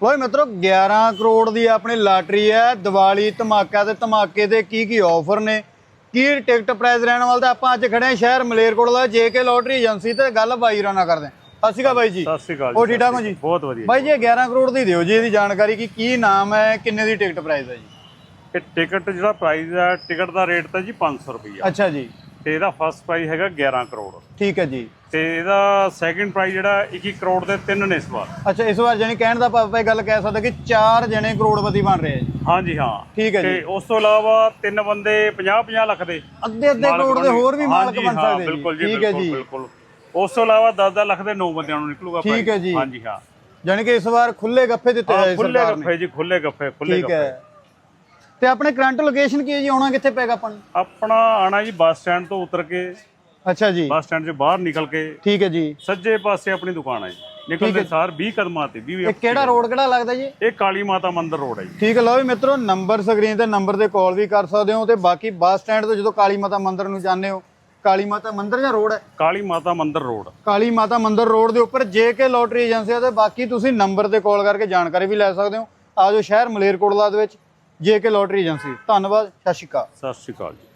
ਲੋਏ ਮਿੱਤਰੋ 11 ਕਰੋੜ ਦੀ ਆਪਣੀ ਲਾਟਰੀ ਹੈ। ਦੀਵਾਲੀ ਧਮਾਕਾ ਤੇ ਧਮਾਕੇ ਦੇ ਕੀ ਕੀ ਆਫਰ ਨੇ? ਕੀ ਟਿਕਟ ਪ੍ਰਾਈਸ ਰਹਿਣ ਵਾਲਾ ਤਾਂ ਆਪਾਂ ਅੱਜ ਖੜੇ ਹਾਂ ਸ਼ਹਿਰ ਮਲੇਰਕੋਟਲਾ ਜੇਕੇ ਲੋਟਰੀ ਏਜੰਸੀ ਤੇ ਗੱਲ ਬਾਈ ਰਾਂ ਨਾਲ ਕਰਦੇ ਹਾਂ। ਸਤਿ ਸ਼੍ਰੀ ਅਕਾਲ ਬਾਈ ਜੀ। ਸਤਿ ਸ਼੍ਰੀ ਅਕਾਲ ਹੋਰ ਠੀਕ ਠਾਕ ਹੋ ਜੀ? ਬਹੁਤ ਵਧੀਆ। ਬਾਈ ਜੀ ਇਹ 11 ਕਰੋੜ ਦੀ ਦਿਓ ਜੀ ਇਹਦੀ ਜਾਣਕਾਰੀ ਕਿ ਕੀ ਨਾਮ ਹੈ ਕਿੰਨੇ ਦੀ ਟਿਕਟ ਪ੍ਰਾਈਸ ਹੈ ਜੀ? ਇਹ ਟਿਕਟ ਜਿਹੜਾ ਪ੍ਰਾਈਸ ਹੈ ਟਿਕਟ ਦਾ ਰੇਟ ਤਾਂ ਜੀ 500 ਰੁਪਈਆ। ਅੱਛਾ ਜੀ। ਤੇ ਇਹਦਾ ਫਸਟ ਪ੍ਰਾਈਸ ਹੈਗਾ 11 ਕਰੋੜ। ਠੀਕ ਹੈ ਜੀ। ਤੇ ਇਹਦਾ ਸੈਕਿੰਡ ਪ੍ਰਾਈਸ ਜਿਹੜਾ 21 ਕਰੋੜ ਦੇ ਤਿੰਨ ਨੇ ਇਸ ਵਾਰ। ਅੱਛਾ ਇਸ ਵਾਰ ਜਾਨੀ ਕਹਿਣ ਦਾ ਭਾਵ ਇਹ ਗੱਲ ਕਹਿ ਸਕਦੇ ਕਿ ਚਾਰ ਜਣੇ ਕਰੋੜਪਤੀ ਬਣ ਰਹੇ ਆ ਜੀ। ਹਾਂਜੀ ਹਾਂ। ਠੀਕ ਹੈ ਤੇ ਜੀ ਉਸ ਤੋਂ ਇਲਾਵਾ ਤਿੰਨ ਬੰਦੇ 50 50 ਲੱਖ ਦੇ ਅੱਧੇ ਅੱਧੇ ਮਾਲਕ ਕਰੋੜ ਦੇ ਹੋਰ ਵੀ। ਮਾਲਕ ਹਾਂਜੀ, ਬਣ ਹਾਂ, ਸਕਦੇ ਬਿਲਕੁਲ ਜੀ। ਜੀ ਠੀਕ ਹੈ ਬਿਲਕੁਲ ਜੀ। ਬਿਲਕੁਲ। ਉਸ ਤੋਂ ਇਲਾਵਾ 10 10 ਲੱਖ ਦੇ 9 ਬੰਦਿਆਂ ਨੂੰ ਨਿਕਲੂਗਾ ਠੀਕ prize। ਹੈ ਜੀ। ਹਾਂਜੀ ਹਾਂ। ਜਾਨੀ ਕਿ ਇਸ ਵਾਰ ਖੁੱਲੇ ਗੱਫੇ ਦਿੱਤੇ ਹੋਏ ਖੁੱਲੇ ਸਰਕਾਰ ਨੇ। ਗੱਫੇ ਜੀ ਖੁੱਲੇ ਗੱਫੇ ਖੁੱਲੇ ਠੀਕ ਗੱਫੇ। ਹੈ ਤੇ ਆਪਣੇ ਕਰੰਟ ਲੋਕੇਸ਼ਨ ਕੀ ਹੈ ਜੀ? ਆਉਣਾ ਕਿੱਥੇ ਪੈਗਾ ਆਪਾਂ ਨੂੰ? ਆਪਣਾ ਆਣਾ ਜੀ ਬੱਸ ਸਟੈਂਡ ਤੋਂ ਉਤਰ ਕੇ ਅੱਛਾ ਜੀ। ਬੱਸ ਸਟੈਂਡ 'ਚ ਬਾਹਰ ਨਿਕਲ ਕੇ ਠੀਕ ਹੈ ਜੀ। ਸੱਜੇ ਪਾਸੇ ਆਪਣੀ ਦੁਕਾਨ ਹੈ ਜੀ। ਨਿਕਲਦੇ ਸਾਰ 20 ਕਦਮਾਂ ਤੇ 20 ਇਹ ਕਿਹੜਾ ਰੋਡ ਕਿਹੜਾ ਲੱਗਦਾ ਜੀ? ਇਹ ਕਾਲੀ ਮਾਤਾ ਮੰਦਿਰ ਰੋਡ ਹੈ ਜੀ। ਠੀਕ ਹੈ ਲਓ ਵੀ ਮਿੱਤਰੋ ਨੰਬਰ ਸਕਰੀਨ ਤੇ ਨੰਬਰ ਤੇ ਕਾਲ ਵੀ ਕਰ ਸਕਦੇ ਹੋ ਤੇ ਬਾਕੀ ਬੱਸ ਸਟੈਂਡ ਤੋਂ ਜਦੋਂ ਕਾਲੀ ਮਾਤਾ ਮੰਦਿਰ ਨੂੰ ਜਾਂਦੇ ਹੋ ਕਾਲੀ ਮਾਤਾ ਮੰਦਿਰ ਜਾਂ ਰੋਡ ਹੈ? ਕਾਲੀ ਮਾਤਾ ਮੰਦਿਰ ਰੋਡ ਕਾਲੀ ਮਾਤਾ ਮੰਦਿਰ ਰੋਡ ਦੇ ਉੱਪਰ ਜੇਕੇ ਲੋਟਰੀ ਏਜੰਸੀ ਆ ਤੇ ਬਾਕੀ ਤੁਸੀਂ ਨੰਬਰ ਤੇ ਕਾਲ ਕਰਕੇ ਜਾਣਕਾਰੀ ਵੀ ਲੈ ਸਕਦੇ ਹੋ। ਆਜੋ ਸ਼ਹਿਰ ਮਲੇਰਕੋਟਲਾ ਦੇ ਵਿੱਚ। JK lottery agency. ਧੰਨਵਾਦ ਸਤਿ ਸ਼੍ਰੀ ਅਕਾਲ। ਸਤਿ ਸ਼੍ਰੀ ਅਕਾਲ ਜੀ।